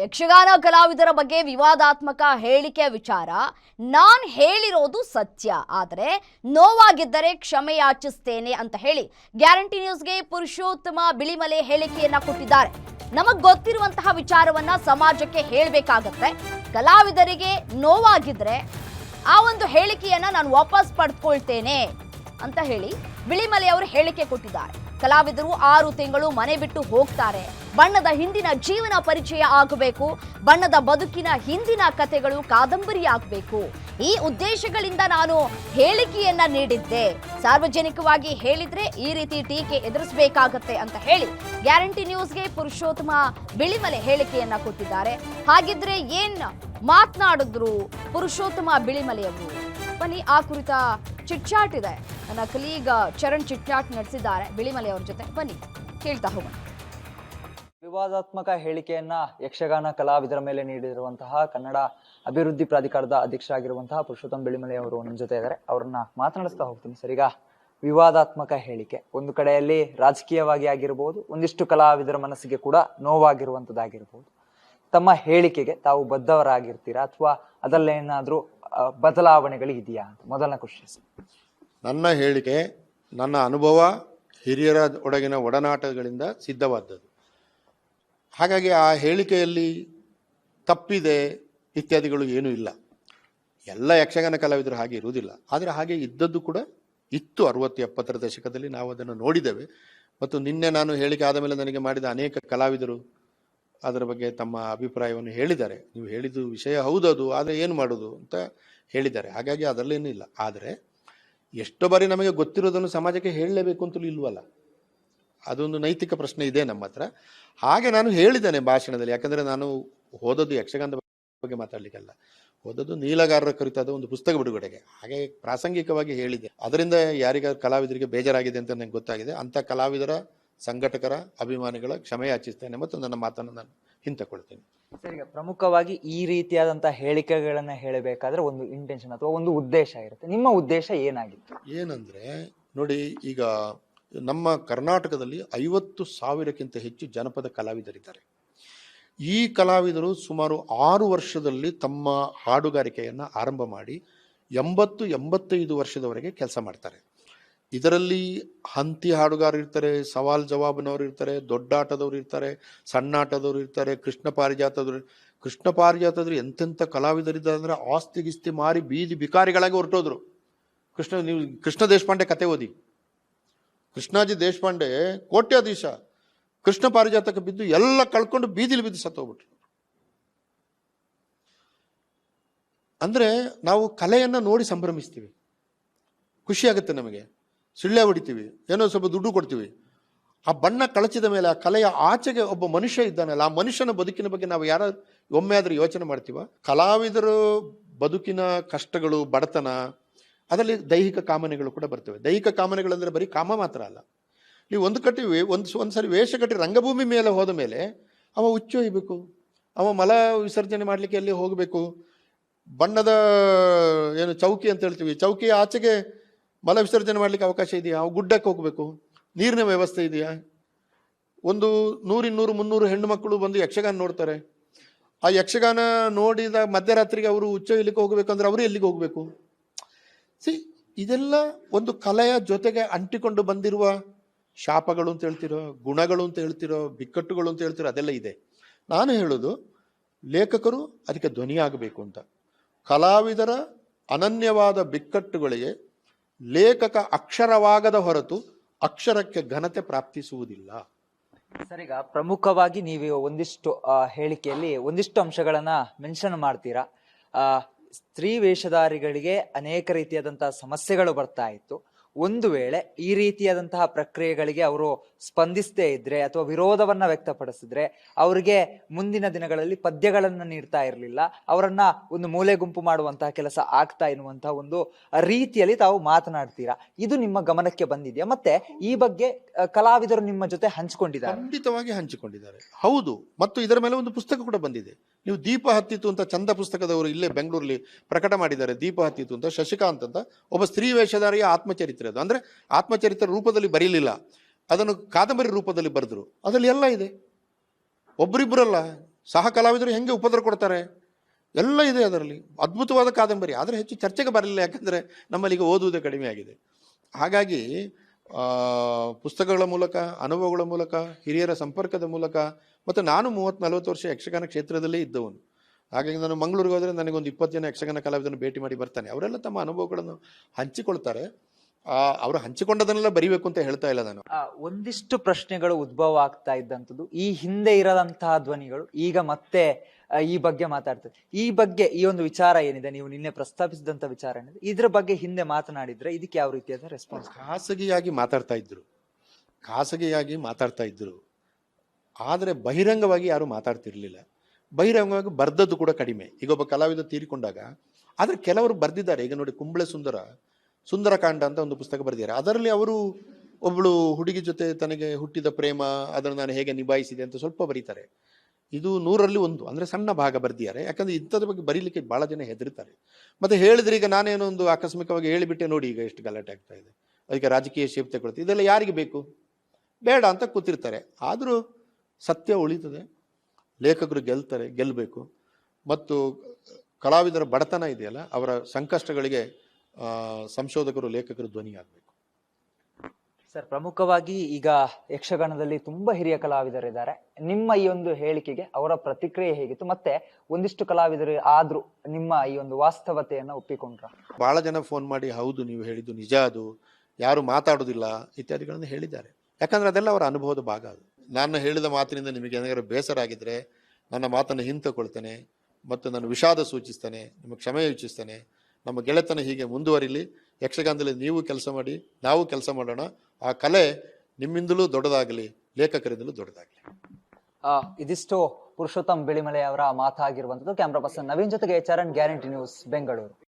ಯಕ್ಷಗಾನ ಕಲಾವಿದರ ಬಗ್ಗೆ ವಿವಾದಾತ್ಮಕ ಹೇಳಿಕೆ ವಿಚಾರ. ನಾನು ಹೇಳಿರೋದು ಸತ್ಯ. ಆದರೆ ನೋವಾಗಿದ್ದರೆ ಕ್ಷಮೆ ಯಾಚಿಸ್ತೇನೆ ಅಂತ ಹೇಳಿ ಗ್ಯಾರಂಟಿ ನ್ಯೂಸ್ಗೆ ಪುರುಷೋತ್ತಮ ಬಿಳಿಮಲೆ ಹೇಳಿಕೆಯನ್ನ ಕೊಟ್ಟಿದ್ದಾರೆ. ನಮಗ್ ಗೊತ್ತಿರುವಂತಹ ವಿಚಾರವನ್ನ ಸಮಾಜಕ್ಕೆ ಹೇಳಬೇಕಾಗತ್ತೆ. ಕಲಾವಿದರಿಗೆ ನೋವಾಗಿದ್ರೆ ಆ ಒಂದು ಹೇಳಿಕೆಯನ್ನ ನಾನು ವಾಪಸ್ ಪಡ್ಕೊಳ್ತೇನೆ ಅಂತ ಹೇಳಿ ಬಿಳಿಮಲೆ ಅವರು ಹೇಳಿಕೆ ಕೊಟ್ಟಿದ್ದಾರೆ. ಕಲಾವಿದರು ಆರು ತಿಂಗಳು ಮನೆ ಬಿಟ್ಟು ಹೋಗ್ತಾರೆ. ಬಣ್ಣದ ಹಿಂದಿನ ಜೀವನ ಪರಿಚಯ ಆಗಬೇಕು. ಬಣ್ಣದ ಬದುಕಿನ ಹಿಂದಿನ ಕಥೆಗಳು ಕಾದಂಬರಿ ಆಗಬೇಕು. ಈ ಉದ್ದೇಶಗಳಿಂದ ನಾನು ಹೇಳಿಕೆಯನ್ನ ನೀಡಿದ್ದೆ. ಸಾರ್ವಜನಿಕವಾಗಿ ಹೇಳಿದ್ರೆ ಈ ರೀತಿ ಟೀಕೆ ಎದುರಿಸಬೇಕಾಗತ್ತೆ ಅಂತ ಹೇಳಿ ಗ್ಯಾರಂಟಿ ನ್ಯೂಸ್ಗೆ ಪುರುಷೋತ್ತಮ ಬಿಳಿಮಲೆ ಹೇಳಿಕೆಯನ್ನ ಕೊಟ್ಟಿದ್ದಾರೆ. ಹಾಗಿದ್ರೆ ಏನ್ ಮಾತನಾಡಿದ್ರು ಪುರುಷೋತ್ತಮ ಬಿಳಿಮಲೆಯವರು? ಬನ್ನಿ ಆ ಕುರಿತ ಚಿಟ್ಚಾಟ್ ಇದೆ. ನನ್ನ ಕಲೀಗ ಚರಣ್ ಚಿಟ್ಚಾಟ್ ನಡೆಸಿದ್ದಾರೆ. ಬಿಳಿಮಲೆ ಅವ್ರ ಜೊತೆ ಬನ್ನಿ. ಕೇಳ್ತಾ ಹೋಗೋಣ. ವಿವಾದಾತ್ಮಕ ಹೇಳಿಕೆಯನ್ನ ಯಕ್ಷಗಾನ ಕಲಾವಿದರ ಮೇಲೆ ನೀಡಿರುವಂತಹ ಕನ್ನಡ ಅಭಿವೃದ್ಧಿ ಪ್ರಾಧಿಕಾರದ ಅಧ್ಯಕ್ಷ ಆಗಿರುವಂತಹ ಪುರುಷೋತ್ತಮ ಬಿಳಿಮಲೆ ಅವರು ನಮ್ಮ ಜೊತೆ ಇದ್ದಾರೆ. ಅವ್ರನ್ನ ಮಾತನಾಡಿಸ್ತಾ ಹೋಗ್ತೀನಿ ಸರಿಗ ವಿವಾದಾತ್ಮಕ ಹೇಳಿಕೆ. ಒಂದು ಕಡೆಯಲ್ಲಿ ರಾಜಕೀಯವಾಗಿ ಆಗಿರ್ಬೋದು, ಒಂದಿಷ್ಟು ಕಲಾವಿದರ ಮನಸ್ಸಿಗೆ ಕೂಡ ನೋವಾಗಿರುವಂತದ್ದಾಗಿರ್ಬೋದು. ತಮ್ಮ ಹೇಳಿಕೆಗೆ ತಾವು ಬದ್ಧವರಾಗಿರ್ತೀರಾ? ಅಥವಾ ಅದರಲ್ಲೇನಾದ್ರೂ ಬದಲಾವಣೆಗಳು ಇದೆಯಾ? ಮೊದಲನೇ ಕ್ವಶನ್ ನನ್ನ ಹೇಳಿಕೆ, ನನ್ನ ಅನುಭವ ಹಿರಿಯರ ಒಡಗಿನ ಒಡನಾಟಗಳಿಂದ ಸಿದ್ಧವಾದದ್ದು. ಹಾಗಾಗಿ ಆ ಹೇಳಿಕೆಯಲ್ಲಿ ತಪ್ಪಿದೆ ಇತ್ಯಾದಿಗಳು ಏನೂ ಇಲ್ಲ. ಎಲ್ಲ ಯಕ್ಷಗಾನ ಕಲಾವಿದರು ಹಾಗೆ ಇರುವುದಿಲ್ಲ. ಆದರೆ ಹಾಗೆ ಇದ್ದದ್ದು ಕೂಡ ಇತ್ತು ಅರವತ್ತು ಎಪ್ಪತ್ತರ ದಶಕದಲ್ಲಿ. ನಾವು ಅದನ್ನು ನೋಡಿದ್ದೇವೆ. ಮತ್ತು ನಿನ್ನೆ ನಾನು ಹೇಳಿಕೆ ಆದ ಮೇಲೆ ನನಗೆ ಮಾಡಿದ ಅನೇಕ ಕಲಾವಿದರು ಅದರ ಬಗ್ಗೆ ತಮ್ಮ ಅಭಿಪ್ರಾಯವನ್ನು ಹೇಳಿದ್ದಾರೆ. ನೀವು ಹೇಳಿದ್ದು ವಿಷಯ ಹೌದದು, ಆದರೆ ಏನು ಮಾಡೋದು ಅಂತ ಹೇಳಿದ್ದಾರೆ. ಹಾಗಾಗಿ ಅದರಲ್ಲೇನಿಲ್ಲ ಆದರೆ ಎಷ್ಟೋ ಬಾರಿ ನಮಗೆ ಗೊತ್ತಿರೋದನ್ನು ಸಮಾಜಕ್ಕೆ ಹೇಳಲೇಬೇಕು ಅಂತಲೂ ಇಲ್ವಲ್ಲ? ಅದೊಂದು ನೈತಿಕ ಪ್ರಶ್ನೆ ಇದೆ ನಮ್ಮ ಹತ್ರ. ಹಾಗೆ ನಾನು ಹೇಳಿದ್ದೇನೆ ಭಾಷಣದಲ್ಲಿ. ಯಾಕಂದರೆ ನಾನು ಓದೋದು ಯಕ್ಷಗಾನದ ಬಗ್ಗೆ ಮಾತಾಡಲಿಕ್ಕಲ್ಲ. ಓದೋದು ನೀಲಗಾರರ ಕುರಿತಾದ ಒಂದು ಪುಸ್ತಕ ಬಿಡುಗಡೆಗೆ. ಹಾಗೆ ಪ್ರಾಸಂಗಿಕವಾಗಿ ಹೇಳಿದೆ. ಅದರಿಂದ ಯಾರಿಗಾರು ಕಲಾವಿದರಿಗೆ ಬೇಜಾರಾಗಿದೆ ಅಂತ ನನಗೆ ಗೊತ್ತಾಗಿದೆ. ಅಂಥ ಕಲಾವಿದರ ಸಂಘಟಕರ ಅಭಿಮಾನಿಗಳ ಕ್ಷಮೆ ಯಾಚಿಸ್ತೇನೆ ಮತ್ತು ನನ್ನ ಮಾತನ್ನು ನಾನು ಹಿಂತಕೊಳ್ತೇನೆ ಸರ್ ಈಗ ಪ್ರಮುಖವಾಗಿ ಈ ರೀತಿಯಾದಂತಹ ಹೇಳಿಕೆಗಳನ್ನ ಹೇಳಬೇಕಾದ್ರೆ ಒಂದು ಇಂಟೆನ್ಷನ್ ಅಥವಾ ಒಂದು ಉದ್ದೇಶ ಇರುತ್ತೆ. ನಿಮ್ಮ ಉದ್ದೇಶ ಏನಾಗಿತ್ತು? ಏನಂದ್ರೆ ನೋಡಿ ಈಗ ನಮ್ಮ ಕರ್ನಾಟಕದಲ್ಲಿ ಐವತ್ತು ಸಾವಿರಕ್ಕಿಂತ ಹೆಚ್ಚು ಜನಪದ ಕಲಾವಿದರಿದ್ದಾರೆ. ಈ ಕಲಾವಿದರು ಸುಮಾರು ಆರು ವರ್ಷದಲ್ಲಿ ತಮ್ಮ ಹಾಡುಗಾರಿಕೆಯನ್ನು ಆರಂಭ ಮಾಡಿ ಎಂಬತ್ತು ಎಂಬತ್ತೈದು ವರ್ಷದವರೆಗೆ ಕೆಲಸ ಮಾಡ್ತಾರೆ. ಇದರಲ್ಲಿ ಹಂತಿ ಹಾಡುಗಾರರು ಇರ್ತಾರೆ, ಸವಾಲ್ ಜವಾಬ್ನವ್ರು ಇರ್ತಾರೆ ದೊಡ್ಡಾಟದವ್ರು ಇರ್ತಾರೆ ಸಣ್ಣಾಟದವರು ಇರ್ತಾರೆ, ಕೃಷ್ಣ ಪಾರಿಜಾತದವ್ರು ಕೃಷ್ಣ ಪಾರಿಜಾತದ್ರು ಎಂತೆಂಥ ಕಲಾವಿದರಿದ್ದಾರೆ ಅಂದ್ರೆ ಆಸ್ತಿ ಗಿಸ್ತಿ ಮಾರಿ ಬೀದಿ ಬಿಕಾರಿಗಳಾಗಿ ಹೊರಟೋದ್ರು. ಕೃಷ್ಣ, ನೀವು ಕೃಷ್ಣ ದೇಶಪಾಂಡೆ ಕತೆ ಓದಿ. ಕೃಷ್ಣಾಜಿ ದೇಶಪಾಂಡೆ ಕೋಟ್ಯಾಧೀಶ. ಕೃಷ್ಣ ಪಾರಿಜಾತಕ್ಕೆ ಬಿದ್ದು ಎಲ್ಲ ಕಳ್ಕೊಂಡು ಬೀದಿಲಿ ಬಿದ್ದು ಸತ್ತೋಗ್ಬಿಟ್ರು. ಅಂದ್ರೆ ನಾವು ಕಲೆಯನ್ನ ನೋಡಿ ಸಂಭ್ರಮಿಸ್ತೀವಿ. ಖುಷಿ ಆಗುತ್ತೆ ನಮಗೆ. ಸಿಳ್ಳೆ ಹೊಡಿತೀವಿ, ಏನೋ ಸ್ವಲ್ಪ ದುಡ್ಡು ಕೊಡ್ತೀವಿ. ಆ ಬಣ್ಣ ಕಳಚಿದ ಮೇಲೆ ಆ ಕಲೆಯ ಆಚೆಗೆ ಒಬ್ಬ ಮನುಷ್ಯ ಇದ್ದಾನಲ್ಲ, ಆ ಮನುಷ್ಯನ ಬದುಕಿನ ಬಗ್ಗೆ ನಾವು ಯಾರ ಒಮ್ಮೆ ಆದರೂ ಯೋಚನೆ ಮಾಡ್ತೀವ? ಕಲಾವಿದರು ಬದುಕಿನ ಕಷ್ಟಗಳು, ಬಡತನ, ಅದರಲ್ಲಿ ದೈಹಿಕ ಕಾಮನೆಗಳು ಕೂಡ ಬರ್ತವೆ. ದೈಹಿಕ ಕಾಮನೆಗಳಂದರೆ ಬರೀ ಕಾಮ ಮಾತ್ರ ಅಲ್ಲ. ನೀವು ಒಂದು ಕಟ್ಟಿ ಒಂದು ಒಂದು ಸರಿ ವೇಷ ಕಟ್ಟಿ ರಂಗಭೂಮಿ ಮೇಲೆ ಹೋದ ಮೇಲೆ ಅವ ಹುಚ್ಚೊಯ್ಬೇಕು ಅವ ಮಲ ವಿಸರ್ಜನೆ ಮಾಡಲಿಕ್ಕೆ ಅಲ್ಲಿ ಹೋಗಬೇಕು? ಬಣ್ಣದ, ಏನು ಚೌಕಿ ಅಂತ ಹೇಳ್ತೀವಿ ಚೌಕಿ ಆಚೆಗೆ ಮಲ ವಿಸರ್ಜನೆ ಮಾಡಲಿಕ್ಕೆ ಅವಕಾಶ ಇದೆಯಾ? ಗುಡ್ಡಕ್ಕೆ ಹೋಗಬೇಕು. ನೀರಿನ ವ್ಯವಸ್ಥೆ ಇದೆಯಾ? ಒಂದು ನೂರಿನ್ನೂರು, ಮುನ್ನೂರು ಹೆಣ್ಣು ಮಕ್ಕಳು ಬಂದು ಯಕ್ಷಗಾನ ನೋಡ್ತಾರೆ. ಆ ಯಕ್ಷಗಾನ ನೋಡಿದ ಮಧ್ಯರಾತ್ರಿಗೆ ಅವರು ಉಚ್ಚ ಇಲ್ಲಿಗೆ ಹೋಗಬೇಕಂದ್ರೆ ಅವರು ಎಲ್ಲಿಗೆ ಹೋಗಬೇಕು? ಸಿ ಇದೆಲ್ಲ ಒಂದು ಕಲೆಯ ಜೊತೆಗೆ ಅಂಟಿಕೊಂಡು ಬಂದಿರುವ ಶಾಪಗಳು ಅಂತ ಹೇಳ್ತಿರೋ, ಗುಣಗಳು ಅಂತ ಹೇಳ್ತಿರೋ, ಬಿಕ್ಕಟ್ಟುಗಳು ಅಂತ ಹೇಳ್ತಿರೋ ಅದೆಲ್ಲ ಇದೆ. ನಾನು ಹೇಳೋದು, ಲೇಖಕರು ಅದಕ್ಕೆ ಧ್ವನಿಯಾಗಬೇಕು ಅಂತ. ಕಲಾವಿದರ ಅನನ್ಯವಾದ ಬಿಕ್ಕಟ್ಟುಗಳಿಗೆ ಲೇಖಕ ಅಕ್ಷರವಾಗದ ಹೊರತು ಅಕ್ಷರಕ್ಕೆ ಘನತೆ ಪ್ರಾಪ್ತಿಸುವುದಿಲ್ಲ. ಸರಿಗ, ಪ್ರಮುಖವಾಗಿ ನೀವು ಒಂದಿಷ್ಟು ಹೇಳಿಕೆಯಲ್ಲಿ ಒಂದಿಷ್ಟು ಅಂಶಗಳನ್ನ ಮೆನ್ಷನ್ ಮಾಡ್ತೀರಾ. ಸ್ತ್ರೀ ವೇಷಧಾರಿಗಳಿಗೆ ಅನೇಕ ರೀತಿಯಾದಂತಹ ಸಮಸ್ಯೆಗಳು ಬರ್ತಾ ಇತ್ತು. ಒಂದು ವೇಳೆ ಈ ರೀತಿಯಾದಂತಹ ಪ್ರಕ್ರಿಯೆಗಳಿಗೆ ಅವರು ಸ್ಪಂದಿಸದೇ ಇದ್ರೆ ಅಥವಾ ವಿರೋಧವನ್ನ ವ್ಯಕ್ತಪಡಿಸಿದ್ರೆ ಅವರಿಗೆ ಮುಂದಿನ ದಿನಗಳಲ್ಲಿ ಪದ್ಯಗಳನ್ನ ನೀಡ್ತಾ ಇರಲಿಲ್ಲ, ಅವರನ್ನ ಒಂದು ಮೂಲೆ ಗುಂಪು ಮಾಡುವಂತಹ ಕೆಲಸ ಆಗ್ತಾ ಎನ್ನುವಂತಹ ಒಂದು ರೀತಿಯಲ್ಲಿ ತಾವು ಮಾತನಾಡ್ತೀರಾ? ಇದು ನಿಮ್ಮ ಗಮನಕ್ಕೆ ಬಂದಿದೆಯಾ? ಮತ್ತೆ ಈ ಬಗ್ಗೆ ಕಲಾವಿದರು ನಿಮ್ಮ ಜೊತೆ ಹಂಚಿಕೊಂಡಿದ್ದಾರೆ. ಖಂಡಿತವಾಗಿ ಹಂಚಿಕೊಂಡಿದ್ದಾರೆ. ಹೌದು. ಮತ್ತು ಇದರ ಮೇಲೆ ಒಂದು ಪುಸ್ತಕ ಕೂಡ ಬಂದಿದೆ. ನೀವು ದೀಪ ಹತ್ತಿತು ಅಂತ ಚಂದ ಪುಸ್ತಕದವರು ಇಲ್ಲೇ ಬೆಂಗಳೂರಲ್ಲಿ ಪ್ರಕಟ ಮಾಡಿದ್ದಾರೆ. ದೀಪ ಹತ್ತಿತು ಅಂತ, ಶಶಿಕಾಂತ್ ಅಂತ. ಒಬ್ಬ ಸ್ತ್ರೀ ವೇಷಧಾರಿಯ ಆತ್ಮಚರಿತ್ರೆ. ಅದು ಅಂದರೆ ಆತ್ಮಚರಿತ್ರೆ ರೂಪದಲ್ಲಿ ಬರೀಲಿಲ್ಲ. ಅದನ್ನು ಕಾದಂಬರಿ ರೂಪದಲ್ಲಿ ಬರೆದರು. ಅದರಲ್ಲಿ ಎಲ್ಲ ಇದೆ. ಒಬ್ಬರಿಬ್ಬರಲ್ಲ ಸಹ ಕಲಾವಿದರು ಹೆಂಗೆ ಉಪದ್ರ ಕೊಡ್ತಾರೆ? ಎಲ್ಲ ಇದೆ ಅದರಲ್ಲಿ. ಅದ್ಭುತವಾದ ಕಾದಂಬರಿ. ಆದರೆ ಹೆಚ್ಚು ಚರ್ಚೆಗೆ ಬರಲಿಲ್ಲ. ಯಾಕಂದರೆ ನಮ್ಮಲ್ಲಿ ಈಗ ಓದುವುದೇ ಕಡಿಮೆ ಆಗಿದೆ. ಹಾಗಾಗಿ ಪುಸ್ತಕಗಳ ಮೂಲಕ, ಅನುಭವಗಳ ಮೂಲಕ, ಹಿರಿಯರ ಸಂಪರ್ಕದ ಮೂಲಕ, ಮತ್ತು ನಾನು ಮೂವತ್ತು ನಲವತ್ತು ವರ್ಷ ಯಕ್ಷಗಾನ ಕ್ಷೇತ್ರದಲ್ಲೇ ಇದ್ದವನು. ಹಾಗಾಗಿ ನಾನು ಮಂಗಳೂರಿಗೆ ಹೋದರೆ ನನಗೊಂದು ಇಪ್ಪತ್ತು ಜನ ಯಕ್ಷಗಾನ ಕಲಾವಿದರನ್ನು ಭೇಟಿ ಮಾಡಿ ಬರ್ತಾನೆ. ಅವರೆಲ್ಲ ತಮ್ಮ ಅನುಭವಗಳನ್ನು ಹಂಚಿಕೊಳ್ತಾರೆ. ಅವರು ಹಂಚಿಕೊಂಡದನ್ನೆಲ್ಲ ಬರಿಬೇಕು ಅಂತ ಹೇಳ್ತಾ ಇಲ್ಲ ನಾನು. ಒಂದಿಷ್ಟು ಪ್ರಶ್ನೆಗಳು ಉದ್ಭವ ಆಗ್ತಾ ಇದ್ದಂಥದ್ದು. ಈ ಹಿಂದೆ ಇರದಂತಹ ಧ್ವನಿಗಳು ಈಗ ಮತ್ತೆ ಈ ಬಗ್ಗೆ ಮಾತಾಡ್ತದೆ. ಈ ಬಗ್ಗೆ ಈ ಒಂದು ವಿಚಾರ ಏನಿದೆ? ನೀವು ನಿನ್ನೆ ಪ್ರಸ್ತಾಪಿಸಿದಂತ ವಿಚಾರ ಏನಿದೆ? ಇದ್ರ ಬಗ್ಗೆ ಹಿಂದೆ ಮಾತನಾಡಿದ್ರೆ ಇದಕ್ಕೆ ಯಾವ ರೀತಿಯಾದ ರೆಸ್ಪಾನ್ಸ್ ಖಾಸಗಿಯಾಗಿ ಮಾತಾಡ್ತಾ ಇದ್ರು. ಖಾಸಗಿಯಾಗಿ ಮಾತಾಡ್ತಾ ಇದ್ರು. ಆದರೆ ಬಹಿರಂಗವಾಗಿ ಯಾರು ಮಾತಾಡ್ತಿರ್ಲಿಲ್ಲ. ಬಹಿರಂಗವಾಗಿ ಬರ್ದದ್ದು ಕೂಡ ಕಡಿಮೆ. ಈಗ ಒಬ್ಬ ಕಲಾವಿದ ತೀರಿಕೊಂಡಾಗ ಆದರೆ ಕೆಲವರು ಬರ್ದಿದ್ದಾರೆ. ಈಗ ನೋಡಿ ಕುಂಬಳೆ ಸುಂದರ ಸುಂದರಕಾಂಡ ಅಂತ ಒಂದು ಪುಸ್ತಕ ಬರೆದಿದ್ದಾರೆ. ಅದರಲ್ಲಿ ಅವರು ಒಬ್ಬಳು ಹುಡುಗಿ ಜೊತೆ ತನಗೆ ಹುಟ್ಟಿದ ಪ್ರೇಮ, ಅದನ್ನು ನಾನು ಹೇಗೆ ನಿಭಾಯಿಸಿದೆ ಅಂತ ಸ್ವಲ್ಪ ಬರೀತಾರೆ. ಇದು ನೂರಲ್ಲಿ ಒಂದು, ಅಂದರೆ ಸಣ್ಣ ಭಾಗ ಬರೆದಿದ್ದಾರೆ. ಯಾಕಂದರೆ ಇಂಥದ್ರ ಬಗ್ಗೆ ಬರೀಲಿಕ್ಕೆ ಭಾಳ ಜನ ಹೆದರ್ತಾರೆ. ಮತ್ತು ಹೇಳಿದ್ರೆ ಈಗ ನಾನೇನೋ ಒಂದು ಆಕಸ್ಮಿಕವಾಗಿ ಹೇಳಿಬಿಟ್ಟೆ ನೋಡಿ ಈಗ ಎಷ್ಟು ಗಲಾಟೆ ಆಗ್ತಾ ಇದೆ. ಅದಕ್ಕೆ ರಾಜಕೀಯ ಶೇಪ್ ತಗೊಳ್ತೀವಿ ಇದೆಲ್ಲ ಯಾರಿಗೆ ಬೇಕು? ಬೇಡ ಅಂತ ಕೂತಿರ್ತಾರೆ. ಆದರೂ ಸತ್ಯ ಉಳಿತದೆ. ಲೇಖಕರು ಗೆಲ್ತಾರೆ ಗೆಲ್ಲಬೇಕು ಮತ್ತು ಕಲಾವಿದರ ಬಡತನ ಇದೆಯಲ್ಲ, ಅವರ ಸಂಕಷ್ಟಗಳಿಗೆ ಸಂಶೋಧಕರು ಲೇಖಕರು ಧ್ವನಿಯಾಗಬೇಕು ಸರ್ ಪ್ರಮುಖವಾಗಿ ಈಗ ಯಕ್ಷಗಾನದಲ್ಲಿ ತುಂಬಾ ಹಿರಿಯ ಕಲಾವಿದರಿದ್ದಾರೆ. ನಿಮ್ಮ ಈ ಒಂದು ಹೇಳಿಕೆಗೆ ಅವರ ಪ್ರತಿಕ್ರಿಯೆ ಹೇಗಿತ್ತು? ಮತ್ತೆ ಒಂದಿಷ್ಟು ಕಲಾವಿದರು ಆದ್ರೂ ನಿಮ್ಮ ಈ ಒಂದು ವಾಸ್ತವತೆಯನ್ನು ಒಪ್ಪಿಕೊಂಡ್ರ? ಬಹಳ ಜನ ಫೋನ್ ಮಾಡಿ ಹೌದು ನೀವು ಹೇಳಿದ್ದು ನಿಜ ಅದು ಯಾರು ಮಾತಾಡೋದಿಲ್ಲ ಇತ್ಯಾದಿಗಳನ್ನು ಹೇಳಿದ್ದಾರೆ. ಯಾಕಂದ್ರೆ ಅದೆಲ್ಲ ಅವರ ಅನುಭವದ ಭಾಗ ಅದು. ನಾನು ಹೇಳಿದ ಮಾತಿನಿಂದ ನಿಮಗೆ ಏನಾದರೂ ಬೇಸರ ಆಗಿದ್ರೆ ನನ್ನ ಮಾತನ್ನು ಹಿಂತಕೊಳ್ತೇನೆ ಮತ್ತು ನಾನು ವಿಷಾದ ಸೂಚಿಸ್ತೇನೆ ನಿಮ್ಮ ಕ್ಷಮೆ ಯೋಚಿಸ್ತೇನೆ ನಮ್ಮ ಗೆಳೆತನ ಹೀಗೆ ಮುಂದುವರಿಲಿ. ಯಕ್ಷಗಾನದಲ್ಲಿ ನೀವು ಕೆಲಸ ಮಾಡಿ, ನಾವು ಕೆಲಸ ಮಾಡೋಣ. ಆ ಕಲೆ ನಿಮ್ಮಿಂದಲೂ ದೊಡ್ಡದಾಗಲಿ, ಲೇಖಕರಿಂದಲೂ ದೊಡ್ಡದಾಗಲಿ. ಇದಿಷ್ಟು ಪುರುಷೋತ್ತಮ್ ಬಿಳಿಮಲೆ ಅವರ ಮಾತಾಗಿರುವಂತದ್ದು ಕ್ಯಾಮ್ರಾ ಪರ್ಸನ್ ನವೀನ್ ಜೊತೆಗೆ ಚರಣ್ ಗ್ಯಾರಂಟಿ ನ್ಯೂಸ್, ಬೆಂಗಳೂರು.